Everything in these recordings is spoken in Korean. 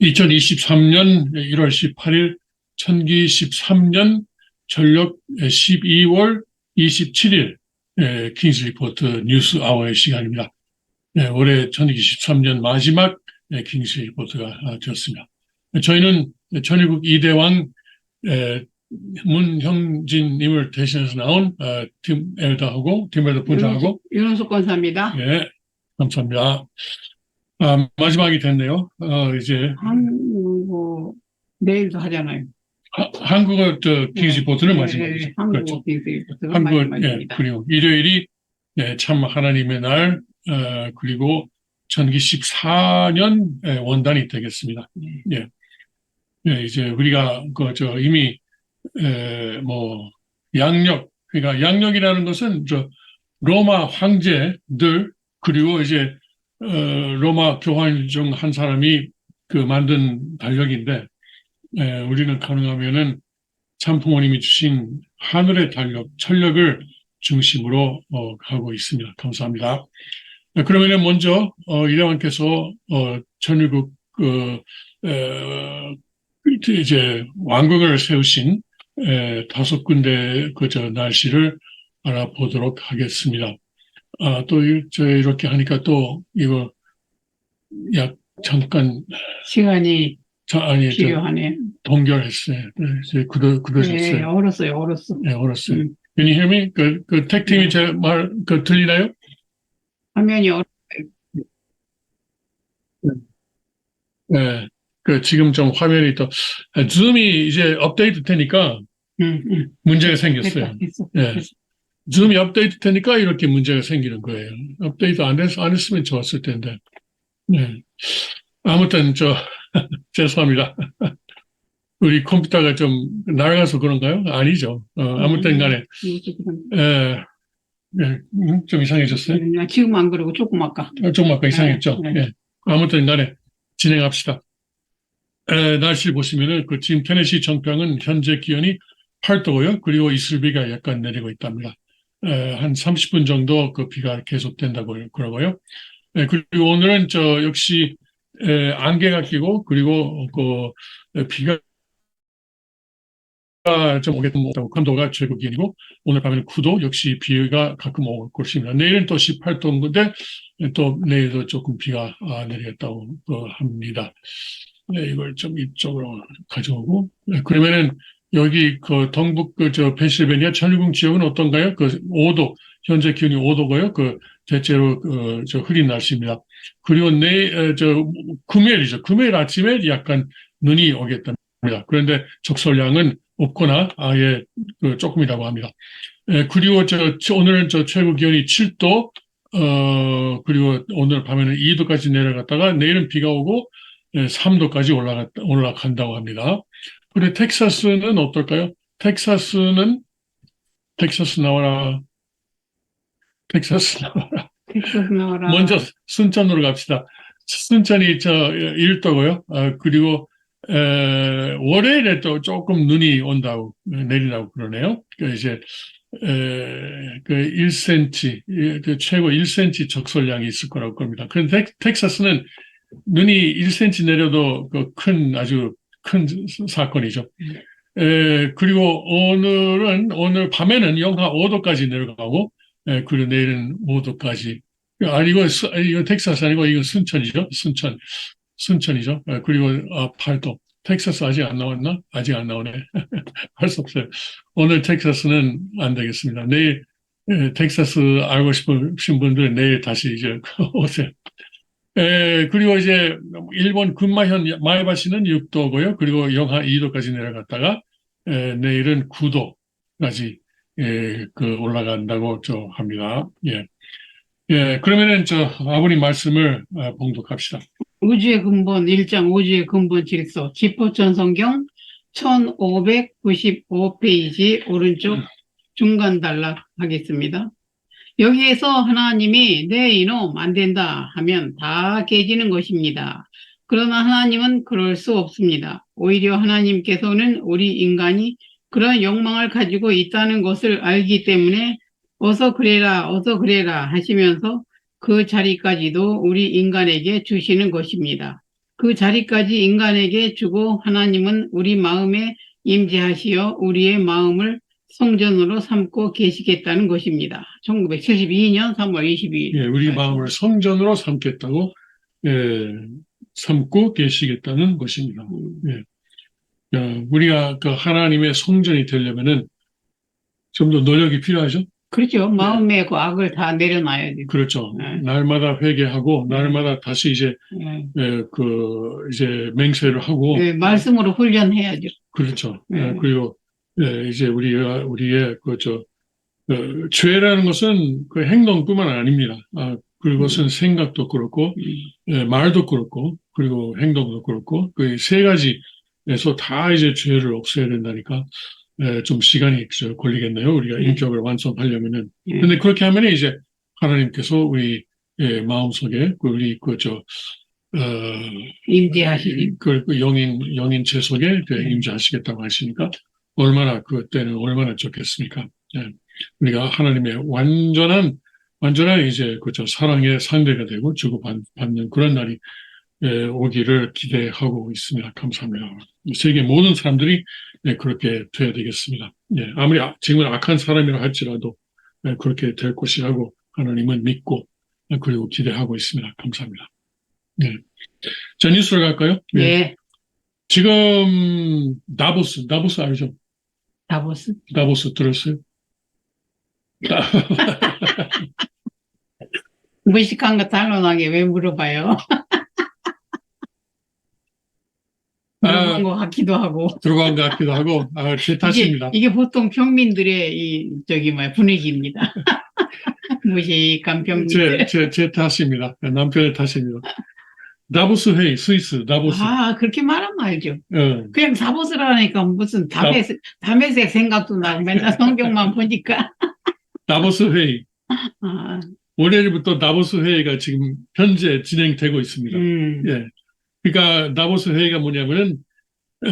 2023년 1월 18일, 천기 13년 전력 12월 27일 에, 킹스 리포트 뉴스 아워의 시간입니다. 네, 올해 천기 13년 마지막 에, 킹스 리포트가 아, 되었습니다. 저희는 전일국 이대왕 에, 문형진님을 대신해서 나온 어, 팀 엘다하고 팀 엘다 분장하고 윤원석 권사입니다. 예 감사합니다. 아, 마지막이 됐네요. 어, 이제 한국 내일도 하잖아요. 하- 한국어 저 킹스 리포트는 네, 마지막이죠. 네, 한국어 그렇죠. 빙수리포트가 한국 예, 마지막입니다. 그리고 일요일이 예, 참 하나님의 날 어, 그리고 전기 14년 예, 원단이 되겠습니다. 네. 예, 이제 우리가 그 저 이미 에, 뭐 양력 그러니까 양력이라는 것은 저 로마 황제들 그리고 이제 어, 로마 교황 중 한 사람이 그 만든 달력인데 에, 우리는 가능하면은 참 부모님이 주신 하늘의 달력 천력을 중심으로 어, 가고 있습니다. 감사합니다. 네, 그러면은 먼저 어, 이대왕께서 어, 전일국 그 에, 이제 왕국을 세우신 에, 다섯 군데 그저 날씨를 알아보도록 하겠습니다. 아, 또, 이- 저 이렇게 하니까 또 이거 약 잠깐, 시간이 자, 아니, 저 필요하네. 동결했어요. 네, 이제 굳어, 네, 굳어졌어요. 얼었어요, 얼었어. 네, 얼었어요. 음. Can you hear me? 그, 그 택팀이 네. 제 말, 그 들리나요? 화면이 얼, 네. 그 지금 좀 화면이 또, 아, 줌이 이제 업데이트 되니까 음, 음. 문제가 생겼어요. 됐다, 됐어. 네. 됐어. 줌이 업데이트 되니까 이렇게 문제가 생기는 거예요. 업데이트 안 해서 안 했으면 좋았을 텐데. 네. 아무튼 저 죄송합니다. 우리 컴퓨터가 좀 날아가서 그런가요? 아니죠. 어, 아무튼 간에 이것도 그럼. 에, 예, 음, 좀 이상해졌어요. 음, 지금 안 그러고 조금 아까. 어, 조금 아까 이상했죠. 네, 네. 예. 아무튼 간에 진행합시다. 에, 날씨를 보시면은 그 지금 테네시 정평은 현재 기온이 8도고요. 그리고 이슬비가 약간 내리고 있답니다. 에, 한 30분 정도 그 비가 계속된다고 그러고요. 에, 그리고 오늘은 저 역시 에, 안개가 끼고 그리고 그 비가 좀 오겠다고 감도가 최고 기온이고 오늘 밤에는 9도 역시 비가 가끔 올 것입니다. 내일은 또 18도인데 또 내일도 조금 비가 아, 내리겠다고 어, 합니다. 네, 이걸 좀 이쪽으로 가져오고 네, 그러면은 여기 그 동북 그 저 펜실베니아 천일궁 지역은 어떤가요? 그 5도 현재 기온이 5도고요. 그 대체로 그 저 흐린 날씨입니다. 그리고 내일 에, 저 금요일이죠. 금요일 아침에 약간 눈이 오겠답니다. 그런데 적설량은 없거나 아예 그 조금이라고 합니다. 에, 그리고 저, 저 오늘은 저 최고 기온이 7도 어 그리고 오늘 밤에는 2도까지 내려갔다가 내일은 비가 오고 예, 3도까지 올라갔 올라간다고 합니다. 그리고 텍사스는 어떨까요? 텍사스는 텍사스 나와라. 텍사스 나와라. 텍사스 나와라. 먼저 순천으로 갑시다. 순천이 저 1도고요. 아, 그리고 에, 월요일에 또 조금 눈이 온다고 내리라고 그러네요. 그 이제 에, 그 1cm, 예, 그 최고 1cm 적설량이 있을 거라고 겁니다. 그런데 텍- 텍사스는 눈이 1cm 내려도 그 큰 아주 큰 사건이죠. 에, 그리고 오늘은 오늘 밤에는 영하 5도까지 내려가고 에, 그리고 내일은 5도까지 아니, 이거, 스- 이거 텍사스 아니고, 이거 순천이죠? 순천. 순천이죠? 아, 그리고, 아, 8도. 텍사스 아직 안 나왔나? 아직 안 나오네. 할 수 없어요. 오늘 텍사스는 안 되겠습니다. 내일, 에, 텍사스 알고 싶으신 분들 내일 다시 이제 오세요. 에, 그리고 이제, 일본 군마현 마에바시는 6도고요. 그리고 영하 2도까지 내려갔다가, 에, 내일은 9도까지, 에, 그, 올라간다고 저 합니다. 예. 예, 그러면은 저 아버님 말씀을 아, 봉독합시다. 우주의 근본 1장 우주의 근본 질서 지포천 성경 1595페이지 오른쪽 중간 단락 하겠습니다. 여기에서 하나님이 내 이놈 안 된다 하면 다 깨지는 것입니다. 그러나 하나님은 그럴 수 없습니다. 오히려 하나님께서는 우리 인간이 그런 욕망을 가지고 있다는 것을 알기 때문에 어서 그래라 어서 그래라 하시면서 그 자리까지도 우리 인간에게 주시는 것입니다. 그 자리까지 인간에게 주고 하나님은 우리 마음에 임재하시어 우리의 마음을 성전으로 삼고 계시겠다는 것입니다. 1972년 3월 22일. 예, 우리 마음을 성전으로 삼겠다고 예, 삼고 계시겠다는 것입니다. 음, 야, 우리가 그 하나님의 성전이 되려면은 좀 더 노력이 필요하죠. 그렇죠. 마음의 그 악을 다 내려놔야 돼요. 그렇죠. 네. 날마다 회개하고 날마다 다시 이제 네. 예, 그 이제 맹세를 하고 네, 말씀으로 훈련해야죠. 그렇죠. 네. 예, 그리고 예, 이제 우리가 우리의 그저 어, 죄라는 것은 그 행동뿐만 아닙니다. 아, 그것은 생각도 그렇고 예, 말도 그렇고 그리고 행동도 그렇고 그 세 가지에서 다 이제 죄를 없애야 된다니까 예, 좀 시간이 저 걸리겠네요. 우리가 네. 인격을 완성하려면은. 예. 근데 그렇게 하면 이제 하나님께서 우리 예, 마음속에 그 우리 그저 어, 임재하시니. 그, 그 영인 영인 체 속에 그 네. 임재하시겠다고 하시니까 얼마나 그 때는 얼마나 좋겠습니까? 예. 우리가 하나님의 완전한 완전한 이제 그저 사랑의 상대가 되고 주고 받- 받는 그런 날이 예, 오기를 기대하고 있습니다. 감사합니다. 세계 모든 사람들이 예, 그렇게 돼야 되겠습니다. 예, 아무리 아- 지금은 악한 사람이라 할지라도 예, 그렇게 될 것이라고 하나님은 믿고 예, 그리고 기대하고 있습니다. 감사합니다. 예. 자 뉴스로 갈까요? 예. 예. 지금 다보스, 다보스 알죠? 다보스. 다보스 들었어요? 무식한 거 단론하게 왜 물어봐요? 아, 것 같기도 하고. 들어간 것 같기도 하고, 아, 제 이게, 탓입니다. 이게 보통 평민들의 이, 저기, 뭐야, 분위기입니다. 무식한 제, 평민들. 제, 제 탓입니다. 남편의 탓입니다. 다보스 회의, 스위스, 다보스. 아, 그렇게 말하면 알죠. 어, 그냥 다보스라니까 무슨 담에색, 담에색 생각도 나고 맨날 성경만 보니까. 다보스 회의. 아, 월요일부터 다보스 회의가 지금 현재 진행되고 있습니다. 음, 예. 그러니까 다보스 회의가 뭐냐면은 에,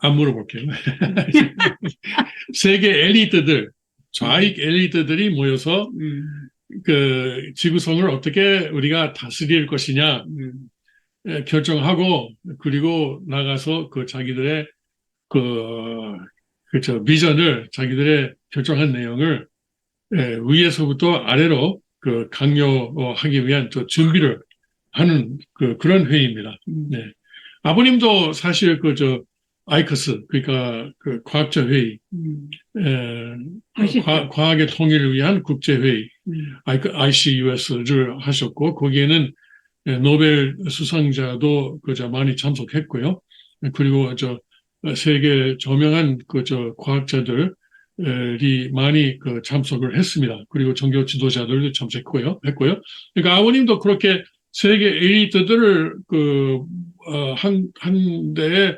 안 물어볼게요. 세계 엘리트들, 좌익 엘리트들이 모여서 음, 그 지구성을 어떻게 우리가 다스릴 것이냐 음, 에, 결정하고 그리고 나가서 그 자기들의 그 그저 비전을 자기들의 결정한 내용을 에, 위에서부터 아래로 그 강요하기 위한 저 준비를 하는 그 그런 회의입니다. 음. 네. 아버님도 사실 그 저 아이커스 그러니까 그 과학자 회의, 음, 에. 과, 과학의 통일을 위한 국제 회의 음, ICUS를 하셨고 거기에는 예, 노벨 수상자도 그저 많이 참석했고요. 그리고 저 세계 저명한 그저 과학자들이 많이 그 참석을 했습니다. 그리고 종교 지도자들도 참석했고요. 했고요. 그러니까 아버님도 그렇게 세계 엘리트들을 그한 한 대에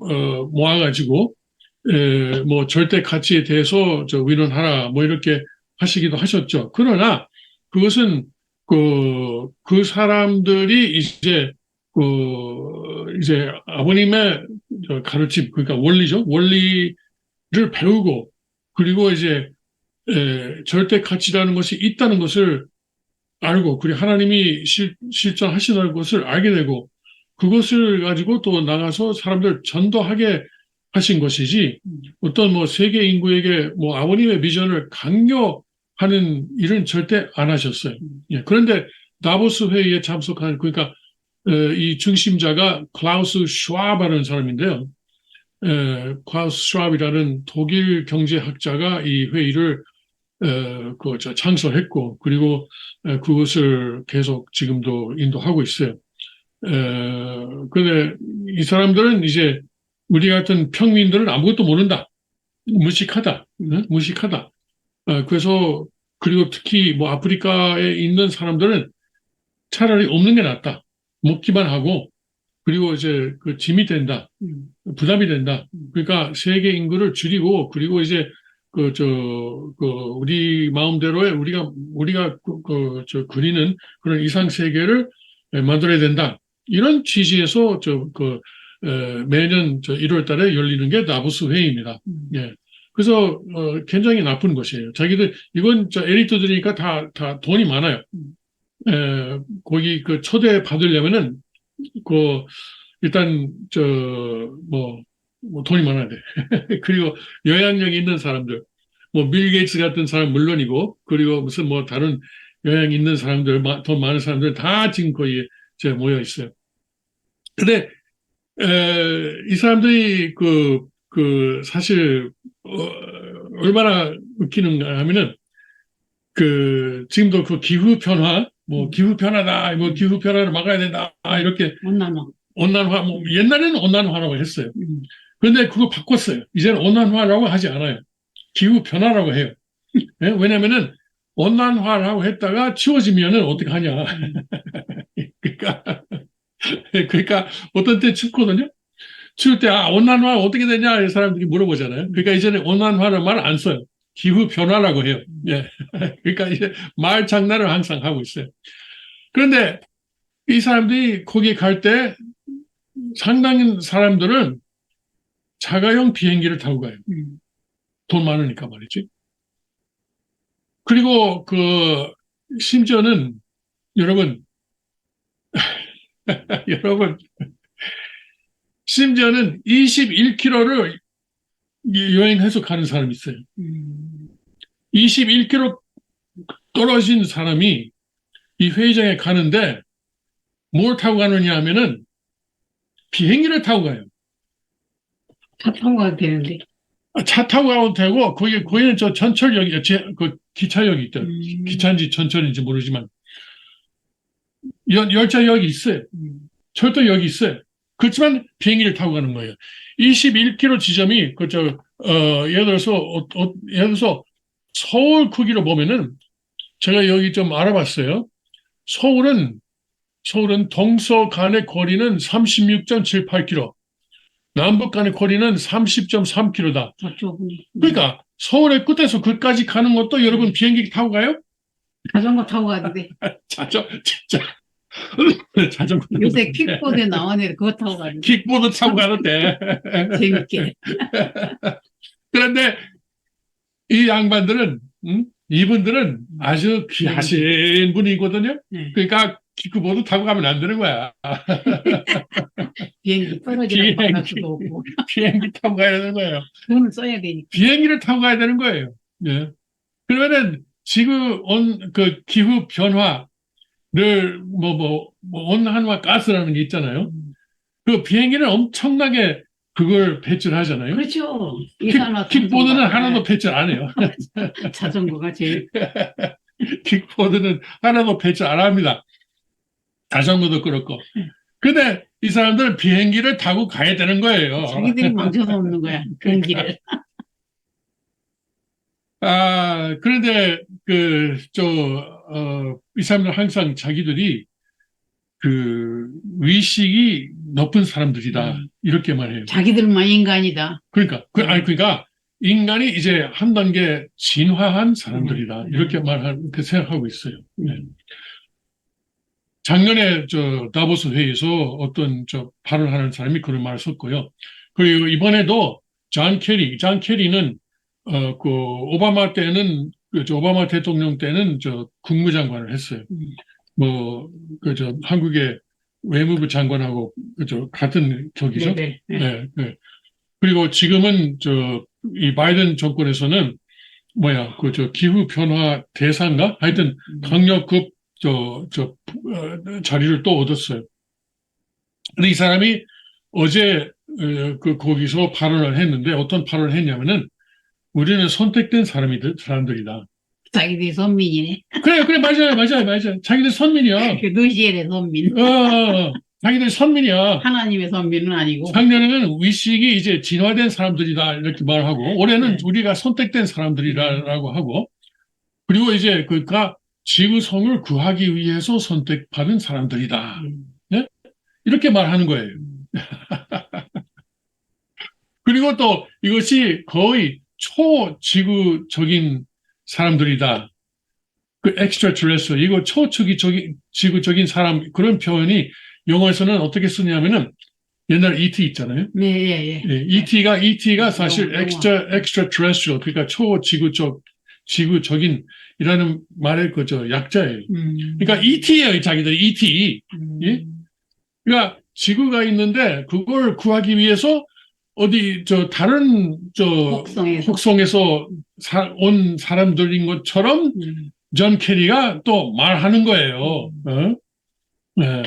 어, 모아가지고 에, 뭐 절대 가치에 대해서 저 위론하라 뭐 이렇게 하시기도 하셨죠. 그러나 그것은 그, 그 사람들이 이제 그 이제 아버님의 저 가르침 그러니까 원리죠. 원리를 배우고 그리고 이제 에, 절대 가치라는 것이 있다는 것을 알고 그리고 하나님이 실, 실천하시다는 것을 알게 되고 그것을 가지고 또 나가서 사람들 전도하게 하신 것이지 어떤 뭐 세계 인구에게 뭐 아버님의 비전을 강요 하는 일은 절대 안 하셨어요. 예, 그런데 다보스 회의에 참석한 그러니까 어, 이 중심자가 클라우스 슈와바라는 사람인데요. 에, 클라우스 슈와비라는 독일 경제학자가 이 회의를 어, 그, 저, 창설했고, 그리고, 에, 그것을 계속 지금도 인도하고 있어요. 에, 근데 이 사람들은 이제 우리 같은 평민들은 아무것도 모른다. 무식하다. 응? 무식하다. 어, 그래서, 그리고 특히 뭐 아프리카에 있는 사람들은 차라리 없는 게 낫다. 먹기만 하고, 그리고 이제 그 짐이 된다. 음, 부담이 된다. 그러니까 세계 인구를 줄이고, 그리고 이제 그, 저, 그, 우리 마음대로의 우리가, 우리가 그, 그, 저, 그리는 그런 이상 세계를 만들어야 된다. 이런 취지에서 저, 그, 에, 매년 저 1월 달에 열리는 게 나부스 회의입니다. 음. 예. 그래서, 어, 굉장히 나쁜 것이에요. 자기들, 이건 저 엘리트들이니까 다, 다 돈이 많아요. 에, 거기 그 초대 받으려면은 그, 일단, 저, 뭐, 뭐 돈이 많아야 돼. 그리고 영향력 있는 사람들, 뭐, 빌 게이츠 같은 사람 물론이고, 그리고 무슨 뭐 다른 영향 있는 사람들, 마- 돈 많은 사람들 다 지금 거기 저 모여 있어요. 근데, 에, 이 사람들이 그, 그, 사실, 어, 얼마나 웃기는가 하면은, 그, 지금도 그 기후 변화, 뭐, 기후 변화다, 뭐, 기후 변화를 막아야 된다, 아, 이렇게 온난화. 온난화, 뭐, 옛날에는 온난화라고 했어요. 음. 그런데 그거 바꿨어요. 이제는 온난화라고 하지 않아요. 기후 변화라고 해요. 예? 왜냐면은, 온난화라고 했다가 치워지면은 어떻게 하냐. 그러니까, 그러니까 어떤 때 춥거든요. 추울 때, 아, 온난화 어떻게 되냐, 이 사람들이 물어보잖아요. 그러니까 이제는 온난화를 말 안 써요. 기후 변화라고 해요. 예. 그러니까 이제 말 장난을 항상 하고 있어요. 그런데 이 사람들이 거기 갈 때 상당히 사람들은 자가용 비행기를 타고 가요. 음. 돈 많으니까 말이지. 그리고 그 심지어는 여러분 여러분 심지어는 21km를 여행해서 가는 사람이 있어요. 음. 21km 떨어진 사람이 이 회의장에 가는데 뭘 타고 가느냐 하면은 비행기를 타고 가요. 차 타고 가도 되는데. 아, 차 타고 가도 되고 거기 거기는 저 전철역이 제- 그 기차역이 있다. 음. 기차인지 전철인지 모르지만 열, 열차역이 있어요. 음. 철도역이 있어요. 그렇지만 비행기를 타고 가는 거예요. 21km 지점이 그저 어, 예를 들어서 어, 어, 예를 들어서 서울 크기로 보면은 제가 여기 좀 알아봤어요. 서울은 서울은 동서 간의 거리는 36.78km, 남북 간의 거리는 30.3km다. 저쪽은. 그러니까 서울의 끝에서 끝까지 가는 것도 여러분 비행기 타고 가요? 자전거 타고 가도 돼. 자전 진짜 자전거 타고 요새. 킥보드 나왔는데 그거 타고 돼. 킥보드 타고 가는데 재밌게. 그런데 이 양반들은 음? 이분들은 아주 귀하신 분이거든요. 네. 그러니까 킥보드 타고 가면 안 되는 거야. 비행기 떨어지는 비행기. 수도 없고. 비행기 타고 가야 되는 거예요. 돈을 써야 되니까. 비행기를 타고 가야 되는 거예요. 예. 그러면은 지구 온 그 기후 변화를 뭐 뭐 뭐 온난화 가스라는 게 있잖아요. 음. 그 비행기는 엄청나게 그걸 배출을 하잖아요. 그렇죠. 킥, 이산화탄소가. 킥보드는 하나도 배출 안 해요. 네, 자전거가 제일. 킥보드는 하나도 배출 안 합니다. 자전거도 그렇고. 근데 이 사람들은 비행기를 타고 가야 되는 거예요. 자기들이 망쳐서 없는 거야. 경기를. 아, 그런데 그, 저, 어, 이 사람들 항상 자기들이 그 위식이 높은 사람들이다. 음. 이렇게 말해요. 자기들만 인간이다. 그러니까, 그, 아니, 그러니까 인간이 이제 한 단계 진화한 사람들이다. 음. 이렇게 말하는, 그렇게 생각하고 있어요. 네. 음. 작년에 저 다보스 회의에서 어떤 저 발언하는 사람이 그런 말을 썼고요. 그리고 이번에도 존 캐리, 존 캐리는 어 그 오바마 때는 그저 오바마 대통령 때는 저 국무장관을 했어요. 음. 뭐그 저 한국의 외무부 장관하고 그저 같은 격이죠. 레벨. 네. 네, 네. 그리고 지금은 저 이 바이든 정권에서는 뭐야 그 저 기후 변화 대사인가 하여튼 음. 강력급 저, 저, 어, 자리를 또 얻었어요. 근데 이 사람이 어제, 어, 그, 거기서 발언을 했는데 어떤 발언을 했냐면은 우리는 선택된 사람이들, 사람들이다. 자기들이 선민이네. 그래, 그래, 맞아요, 맞아요, 맞아요. 자기들 선민이야. 그 너시엘의 선민. 어, 어, 어. 자기들 선민이야. 하나님의 선민은 아니고. 작년에는 위식이 이제 진화된 사람들이다. 이렇게 말하고 올해는 네. 우리가 선택된 사람들이라고 하고 그리고 이제 그니까 지구성을 구하기 위해서 선택받은 사람들이다. 음. 이렇게 말하는 거예요. 그리고 또 이것이 거의 초지구적인 사람들이다. 그 extraterrestrial, 이거 초지구적인 지구적인 사람 그런 표현이 영어에서는 어떻게 쓰냐면은 옛날 ET 있잖아요. 네, 예, 예. 예, ET가 ET가 사실 영어, 영어. extra extraterrestrial 그러니까 초지구적 지구적인 이라는 말의 그저 약자예요. 음. 그러니까 ET예요, 자기들 ET. 음. 예? 그러니까 지구가 있는데 그걸 구하기 위해서 어디 저 다른 저 혹성에서. 혹성에서 사- 온 사람들인 것처럼 음. 존 캐리가 또 말하는 거예요. 어? 네.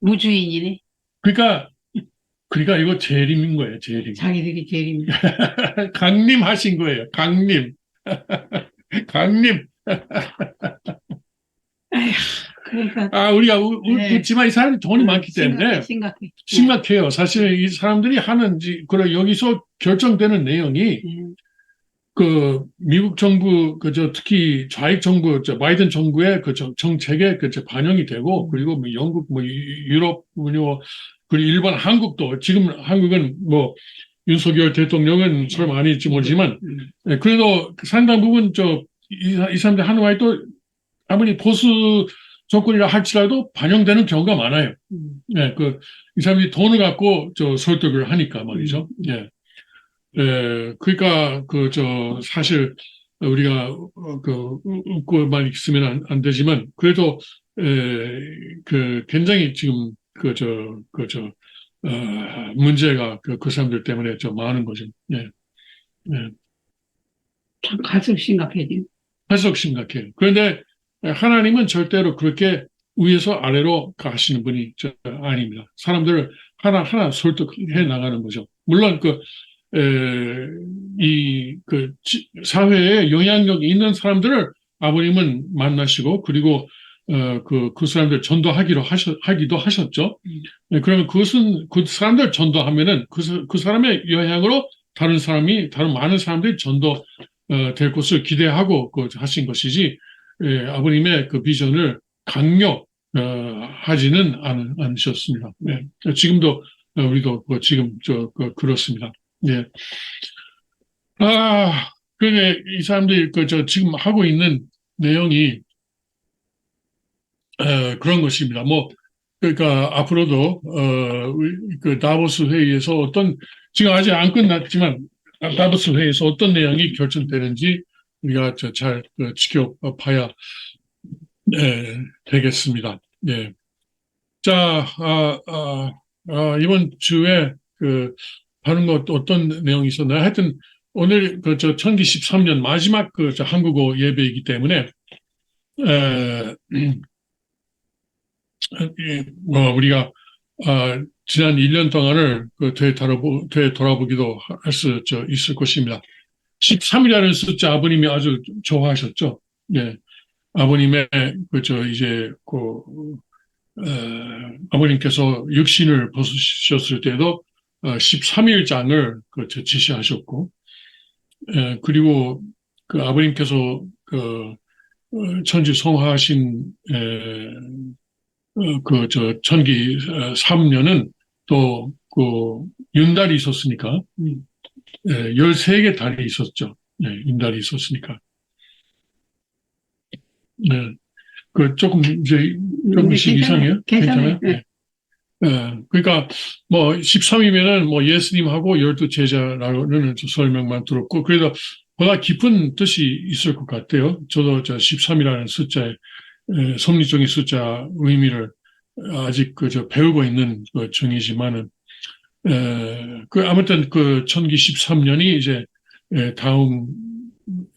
무주인이네. 그러니까 그러니까 이거 재림인 거예요. 재림. 자기들이 제일입니다. 강림 하신 거예요. 강림. 강림. 그러니까 아 우리가 우- 우- 네. 웃지만 이 사람이 돈이 많기 때문에 심각해, 심각해. 심각해요. 사실 이 사람들이 하는 지- 그래 여기서 결정되는 내용이 네. 그 미국 정부 그저 특히 좌익 정부 저 바이든 정부의 그 정- 정책에 그저 반영이 되고 그리고 뭐 영국 뭐 유- 유럽 뭐 그리고 일본 한국도 지금 한국은 뭐 윤석열 대통령은 설마 아닐지 모르지만 음. 예, 그래도 상당 부분 저이 사람들 말이 또 아무리 보수 정권이라 할지라도 반영되는 경우가 많아요. 음. 예, 그, 이 사람이 돈을 갖고 저 설득을 하니까 말이죠. 예. 예, 그러니까 그, 저, 사실 우리가 어, 그, 웃고만 있으면 안, 안 되지만 그래도, 에, 그, 굉장히 지금 그, 저, 그, 저, 어, 문제가 그, 그 사람들 때문에 좀 많은 거죠. 예. 예. 참 갈수록 심각해지. 할수록 심각해요. 그런데 하나님은 절대로 그렇게 위에서 아래로 가시는 분이 저- 아닙니다. 사람들을 하나하나 설득해 나가는 거죠. 물론 그, 에, 이, 그, 지- 사회에 영향력이 있는 사람들을 아버님은 만나시고, 그리고, 어, 그, 그 사람들 전도하기로 하셨, 하기도 하셨죠. 음. 네, 그러면 그것은 그 사람들 전도하면은 그, 사- 그 사람의 영향으로 다른 사람이, 다른 많은 사람들이 전도, 어, 될 것을 기대하고 그 하신 것이지, 예, 아버님의 그 비전을 강요, 어, 하지는 않, 않으셨습니다. 네. 지금도, 어, 우리도 그 지금, 저, 그, 그렇습니다. 예. 아, 그게 이 사람들이 그, 저, 지금 하고 있는 내용이, 에, 그런 것입니다. 뭐, 그러니까 앞으로도, 어, 우리 그 다보스 회의에서 어떤, 지금 아직 안 끝났지만, 다보스 회의에서 어떤 내용이 결정되는지 우리가 저잘 그, 지켜봐야 예, 되겠습니다. 예. 자, 아, 아, 아, 이번 주에 그 하는 것 어떤 내용이 있었나요? 하여튼 오늘 그저 천기 13년 마지막 그 저 한국어 예배이기 때문에 에, 뭐 우리가 아, 지난 1년 동안을 그 되돌아보, 되돌아보기도 할 수 있을 것입니다. 13이라는 숫자 아버님이 아주 좋아하셨죠. 예. 아버님의 그저 이제 그 어, 아버님께서 육신을 벗으셨을 때도 어, 13일장을 그저 지시하셨고 에, 그리고 그 아버님께서 그 어, 천지 성화하신 어, 그저 천기 3년은 또 그 윤달이 있었으니까 음. 예, 13개 달이 있었죠. 예, 윤달이 있었으니까. 네. 그 조금 이제 조금씩 괜찮아요. 이상해요? 괜찮아요. 네. 예, 그러니까 뭐 13이면은 뭐 예수님하고 열두 제자라는 저 설명만 들었고 그래도 보다 깊은 뜻이 있을 것 같아요. 저도 저 13이라는 숫자의 에, 섭리적인 숫자 의미를 아직 그저 배우고 있는 그 중이지만은 에, 그 아무튼 그 천기 13년이 이제 에, 다음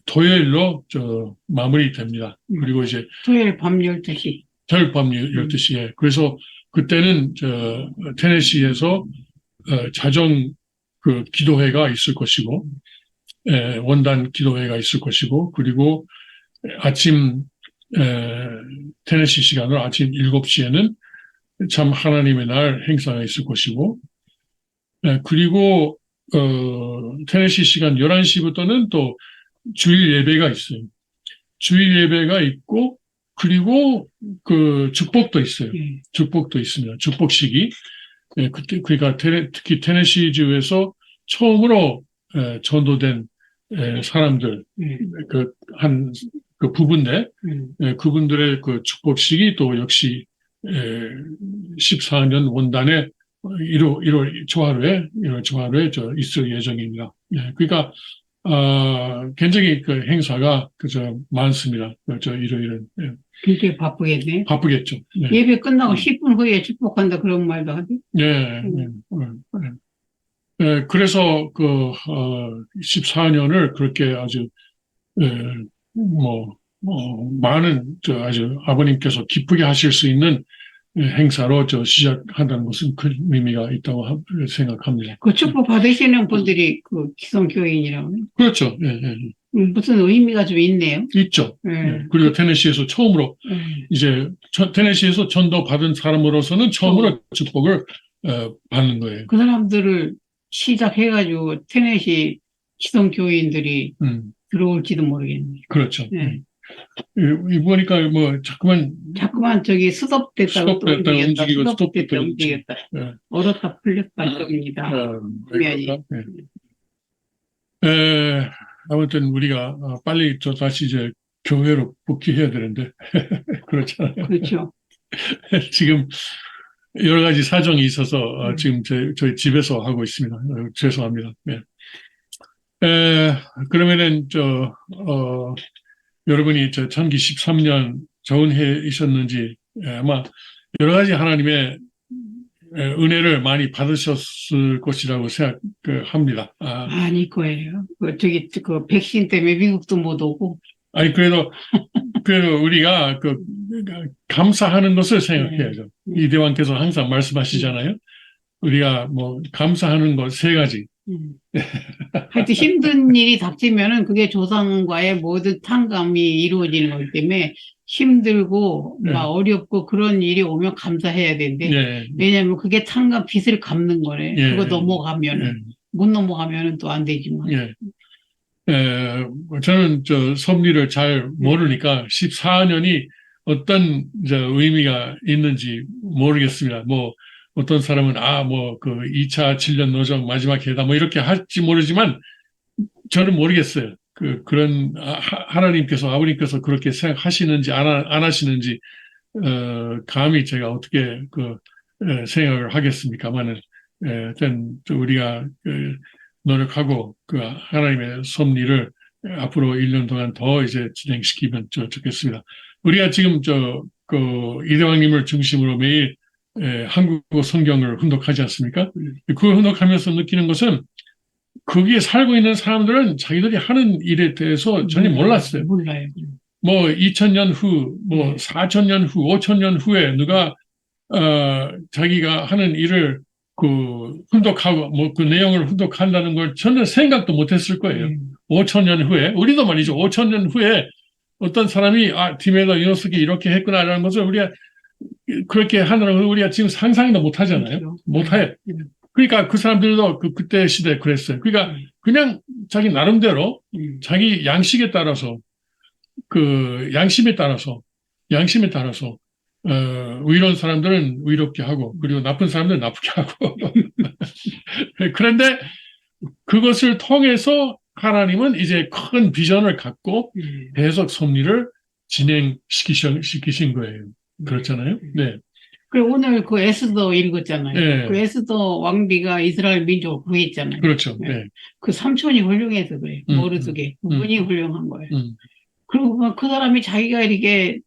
토요일로 저 마무리됩니다. 그리고 이제 토요일 밤 12시. 겨울밤 12시에. 그래서 그때는 저 테네시에서 어, 자정 그 기도회가 있을 것이고 에, 원단 기도회가 있을 것이고 그리고 아침 에, 테네시 시간으로 아침 7시에는 참 하나님의 날 행사가 있을 것이고 에, 그리고 어, 테네시 시간 11시부터는 또 주일 예배가 있어요. 주일 예배가 있고 그리고 그 축복도 있어요. 예. 축복도 있습니다. 축복식이. 예, 그때, 그러니까 테네, 특히 테네시주에서 처음으로 에, 전도된 에, 사람들, 예. 그, 한, 그 부분들, 음. 예, 그분들의 그 축복식이 또 역시, 에, 14년 원단에 1월, 1월 초하루에, 1월 초하루에 저 있을 예정입니다. 예, 그러니까, 아, 굉장히 그 행사가 그저 많습니다. 그저 일요일은 예, 굉장히 바쁘겠네. 바쁘겠죠. 네. 예배 끝나고 10분 후에 축복한다 그런 말도 하지. 예, 예, 예. 예, 그래서 그, 어, 14년을 그렇게 아주, 예, 뭐, 뭐, 많은, 저, 아주 아버님께서 기쁘게 하실 수 있는 예, 행사로 저 시작한다는 것은 큰 의미가 있다고 하- 생각합니다. 그 축복 받으시는 분들이 그 기성교인이라고. 그렇죠. 예, 예. 음, 무슨 의미가 좀 있네요. 있죠. 예. 예. 그리고 테네시에서 처음으로, 예. 이제, 저- 테네시에서 전도 받은 사람으로서는 처음으로 축복을, 어, 받는 거예요. 그 사람들을 시작해가지고 테넷이 기성교인들이 음, 들어올지도 모르겠네. 그렇죠. 예. 이, 이 보니까 뭐, 자꾸만 자꾸만 저기 수습됐다고 또 수습됐다, 움직였다. 움직이고 수습됐다 수습됐다, 움직였다. 예. 얼었다 풀렸다 겁니다. 어, 분명히. 예. 에, 아무튼 우리가 어, 빨리 저 다시 이제 교회로 복귀해야 되는데 그렇잖아요. 그렇죠. 지금 여러 가지 사정이 있어서 어, 음. 지금 제, 저희 집에서 하고 있습니다. 어, 죄송합니다. 예. 에, 그러면은 저 어, 여러분이 저 천기 13년 좋은 해이셨는지 예, 아마 여러 가지 하나님의 에, 은혜를 많이 받으셨을 것이라고 생각합니다. 아, 아닐 거예요. 그 저기 그 백신 때문에 미국도 못 오고. 아니 그래도 그래도 우리가 그 감사하는 것을 생각해야죠. 음. 이대왕께서 항상 말씀하시잖아요. 우리가 뭐 감사하는 것 세 가지. 음. 하여튼 힘든 일이 닥치면은 그게 조상과의 모든 탕감이 이루어지는 거기 때문에 힘들고 네. 막 어렵고 그런 일이 오면 감사해야 되는데 예. 왜냐면 그게 탕감 빚을 갚는 거래. 예. 그거 넘어가면은 예. 못 넘어가면은 또 안 되지만. 예. 에, 뭐 저는 저 섭리를 잘 모르니까 14년이 어떤 저 의미가 있는지 모르겠습니다. 뭐 어떤 사람은 아 뭐 그 2차 7년 노정 마지막 회다 뭐 이렇게 할지 모르지만 저는 모르겠어요. 그 그런 아, 하- 하나님께서 아버님께서 그렇게 생각하시는지 안, 하- 안 하시는지 어 감히 제가 어떻게 그 에, 생각을 하겠습니까만은 또 우리가 그 노력하고 그 하나님의 섭리를 앞으로 1년 동안 더 이제 진행시키면 저 좋겠습니다. 우리가 지금 저 그 이대왕님을 중심으로 매일 에, 한국어 성경을 훈독하지 않습니까? 그걸 훈독하면서 느끼는 것은 거기에 살고 있는 사람들은 자기들이 하는 일에 대해서 전혀 몰랐어요. 몰라요. 뭐 2000년 후, 뭐 네. 4000년 후, 5000년 후에 누가 어 자기가 하는 일을 그 훈독하고 뭐 그 내용을 훈독한다는 걸 전혀 생각도 못했을 거예요. 음. 5천년 후에 우리도 말이죠. 5천년 후에 어떤 사람이 아 디메더 이노스키 이렇게 했구나라는 것을 우리가 그렇게 하느라고 우리가 지금 상상도 못하잖아요. 그렇죠. 못해. 음. 그러니까 그 사람들도 그 그때 시대에 그랬어요. 그러니까 그냥 자기 나름대로 음. 자기 양식에 따라서 그 양심에 따라서 양심에 따라서 어 의로운 사람들은 의롭게 하고 그리고 나쁜 사람들은 나쁘게 하고 그런데 그것을 통해서 하나님은 이제 큰 비전을 갖고 음. 계속 섭리를 진행시키신 시키신 거예요. 그렇잖아요. 네. 그리고 오늘 그 에스더 읽었잖아요. 네. 그 에스더 왕비가 이스라엘 민족을 구했잖아요. 그렇죠. 네. 네. 그 삼촌이 훌륭해서 그래. 음, 모르드게. 그분이 훌륭한 거예요. 음. 그리고 막그 사람이 자기가 이렇게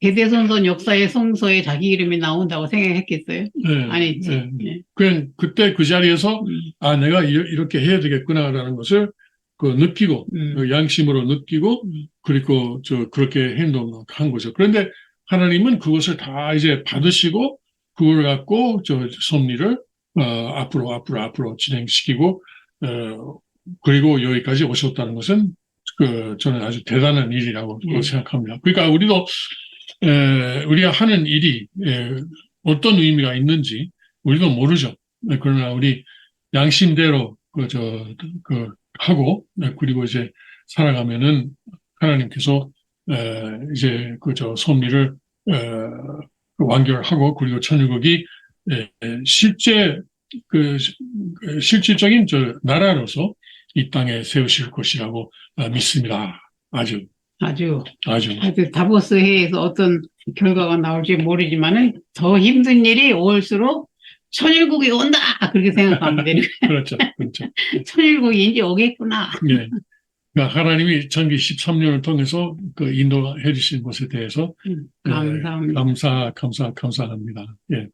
대대손손 역사의 성서에 자기 이름이 나온다고 생각했겠어요? 네. 아니지. 네. 네. 그냥 그때 그 자리에서 음, 아 내가 이- 이렇게 해야 되겠구나라는 것을 그 느끼고 음. 그 양심으로 느끼고 음. 그리고 저 그렇게 행동한 거죠. 그런데 하나님은 그것을 다 이제 받으시고 그걸 갖고 저 섭리를 어, 앞으로 앞으로 앞으로 진행시키고 어, 그리고 여기까지 오셨다는 것은 그 저는 아주 대단한 일이라고 음. 생각합니다. 그러니까 우리도 에, 우리가 하는 일이 에, 어떤 의미가 있는지 우리도 모르죠. 네, 그러나 우리 양심대로 그저 그 하고 네, 그리고 이제 살아가면은 하나님께서 에, 이제 그저 섭리를 에, 완결하고 그리고 천유국이 에, 실제 그 시- 그 실질적인 저 나라로서 이 땅에 세우실 것이라고 어, 믿습니다. 아주 아주, 아주 아주 다보스 회에서 어떤 결과가 나올지 모르지만은 더 힘든 일이 올수록 천일국이 온다! 그렇게 생각하면 되는 거예요. 그렇죠, 그렇죠. 천일국이 이제 오겠구나. 예. 그러니까 하나님이 전기 13년을 통해서 그 인도해 주신 것에 대해서 음, 네, 감사합니다. 감사, 감사, 감사합니다. 예.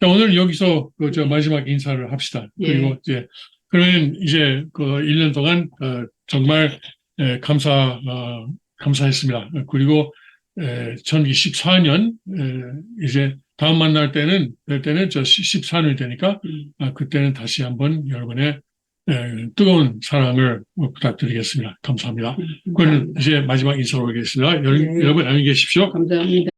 자, 오늘 여기서 그 저 마지막 인사를 합시다. 예. 그리고 이제 그러면 이제 그 1년 동안 어, 정말 에, 감사 어, 감사했습니다. 그리고 에, 전 14년 이제 다음 만날 때는 될 때는 저 14년이 되니까 음, 아, 그때는 다시 한번 여러분의 에, 뜨거운 사랑을 부탁드리겠습니다. 감사합니다. 그럼 감사합니다. 이제 마지막 인사로 하겠습니다. 여- 네. 여러분 안녕히 계십시오. 감사합니다.